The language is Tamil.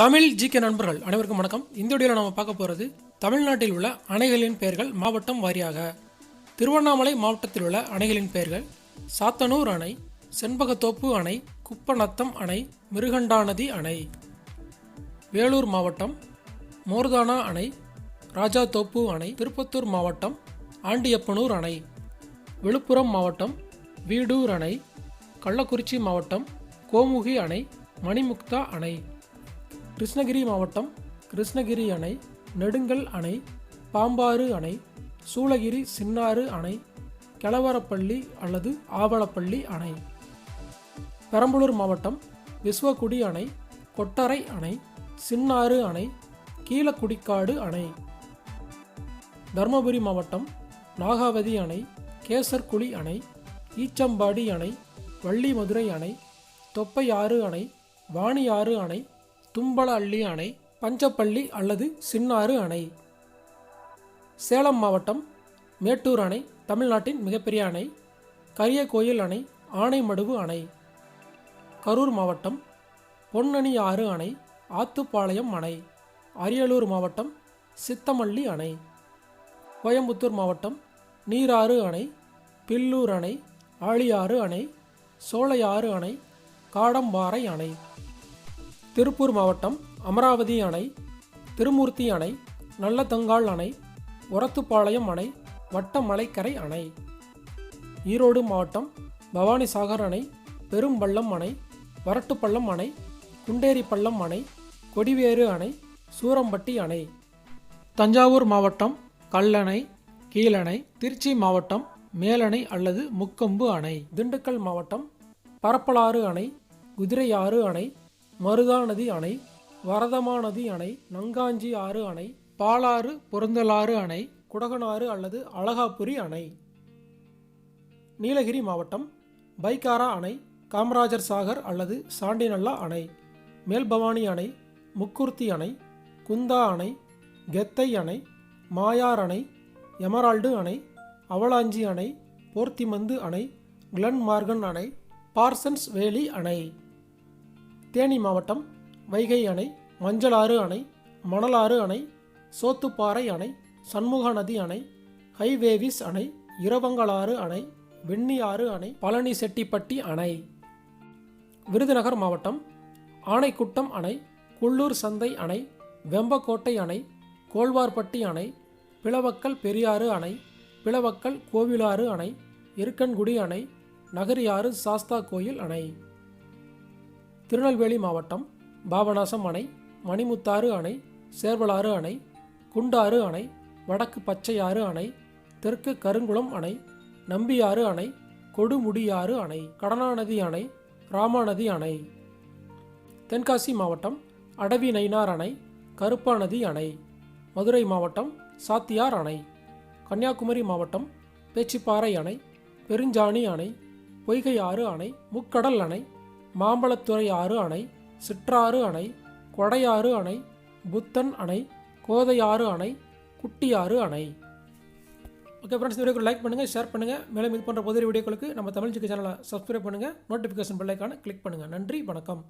தமிழ் ஜிகே நண்பர்கள் அனைவருக்கும் வணக்கம். இந்த வீடியோவில் நம்ம பார்க்க போகிறது தமிழ்நாட்டில் உள்ள அணைகளின் பெயர்கள் மாவட்டம் வாரியாக. திருவண்ணாமலை மாவட்டத்தில் உள்ள அணைகளின் பெயர்கள் சாத்தனூர் அணை செண்பகத்தோப்பு அணை குப்பநத்தம் அணை மிருகண்டாநதி அணை. வேலூர் மாவட்டம் மோர்தானா அணை ராஜாதோப்பு அணை திருப்பத்தூர் மாவட்டம் ஆண்டியப்பனூர் அணை. விழுப்புரம் மாவட்டம் வீடூர் அணை கள்ளக்குறிச்சி மாவட்டம் கோமுகி அணை மணிமுக்தா அணை. கிருஷ்ணகிரி மாவட்டம் கிருஷ்ணகிரி அணை நெடுங்கல் அணை பாம்பாறு அணை சூளகிரி சின்னாறு அணை கெலவரப்பள்ளி அல்லது ஆவலப்பள்ளி அணை. பெரம்பலூர் மாவட்டம் விஸ்வகுடி அணை கொட்டரை அணை சின்னாறு அணை கீழக்குடிக்காடு அணை. தருமபுரி மாவட்டம் நாகாவதி அணை கேசர்குழி அணை ஈச்சம்பாடி அணை வள்ளிமதுரை அணை தொப்பையாறு அணை வாணியாறு அணை தும்பல அள்ளி அணை பஞ்சப்பள்ளி அல்லது சின்னாறு அணை. சேலம் மாவட்டம் மேட்டூர் அணை தமிழ்நாட்டின் மிகப்பெரிய அணை கரியகோயில் அணை ஆனைமடுவு அணை. கரூர் மாவட்டம் பொன்னணி ஆறு அணை ஆத்துப்பாளையம் அணை. அரியலூர் மாவட்டம் சித்தமல்லி அணை. கோயம்புத்தூர் மாவட்டம் நீராறு அணை பில்லூர் அணை ஆழியாறு அணை சோலையாறு அணை காடம்பாறை அணை. திருப்பூர் மாவட்டம் அமராவதி அணை திருமூர்த்தி அணை நல்லதங்கால் அணை ஒரத்துப்பாளையம் அணை வட்டமலைக்கரை அணை. ஈரோடு மாவட்டம் பவானிசாகர் அணை பெரும்பள்ளம் அணை வரட்டுப்பள்ளம் அணை குண்டேரிப்பள்ளம் அணை கொடிவேறு அணை சூரம்பட்டி அணை. தஞ்சாவூர் மாவட்டம் கல்லணை கீழணை திருச்சி மாவட்டம் மேலணை அல்லது முக்கொம்பு அணை. திண்டுக்கல் மாவட்டம் பரப்பலாறு அணை குதிரையாறு அணை மருதாநதி அணை வரதமாநதி அணை நங்காஞ்சி ஆறு அணை பாலாறு பொருந்தலாறு அணை குடகனாறு அல்லது அழகாபுரி அணை. நீலகிரி மாவட்டம் பைக்காரா அணை காமராஜர் சாகர் அல்லது சாண்டிநல்லா அணை மேல்பவானி அணை முக்குர்த்தி அணை குந்தா அணை கெத்தை அணை மாயார் அணை எமரால்டு அணை அவலாஞ்சி அணை போர்த்திமந்து அணை கிளன் மார்கன் அணை பார்சன்ஸ் வேலி அணை. தேனி மாவட்டம் வைகை அணை மஞ்சளாறு அணை மணலாறு அணை சோத்துப்பாறை அணை சண்முக நதி அணை ஹைவேவிஸ் அணை இரவங்கலாறு அணை வெண்ணியாறு அணை பழனி செட்டிப்பட்டி அணை. விருதுநகர் மாவட்டம் ஆனைக்குட்டம் அணை குள்ளூர் சந்தை அணை வெம்பக்கோட்டை அணை கோல்வார்பட்டி அணை பிளவக்கல் பெரியாறு அணை பிளவக்கல் கோவிலாறு அணை இருக்கன்குடி அணை நகரியாறு சாஸ்தா கோயில் அணை. திருநெல்வேலி மாவட்டம் பாபநாசம் அணை மணிமுத்தாறு அணை சேர்வலாறு அணை குண்டாறு அணை வடக்கு பச்சையாறு அணை தெற்கு கருங்குளம் அணை நம்பியாறு அணை கொடுமுடியாறு அணை கடனாநதி அணை ராமாநதி அணை. தென்காசி மாவட்டம் அடவி நைனார் அணை கருப்பாநதி அணை. மதுரை மாவட்டம் சாத்தியார் அணை. கன்னியாகுமரி மாவட்டம் பேச்சிப்பாறை அணை பெருஞ்சாணி அணை பொய்கை ஆறு அணை முக்கடல் அணை மாம்பழத்துறை ஆறு அணை சிற்றாறு அணை கொடையாறு அணை புத்தன் அணை கோதையாறு அணை குட்டியாறு அணை. ஓகே ஃப்ரெண்ட்ஸ் இந்த வீடியோக்கு லைக் பண்ணுங்கள் ஷேர் பண்ணுங்கள் மேலும் இது போன்ற புதிய வீடியோக்களுக்கு நம்ம தமிழ் ஜிக்கு சேனலை சப்ஸ்கிரைப் பண்ணுங்கள் நோட்டிஃபிகேஷன் பெல்லைக்கான கிளிக் பண்ணுங்கள் நன்றி வணக்கம்.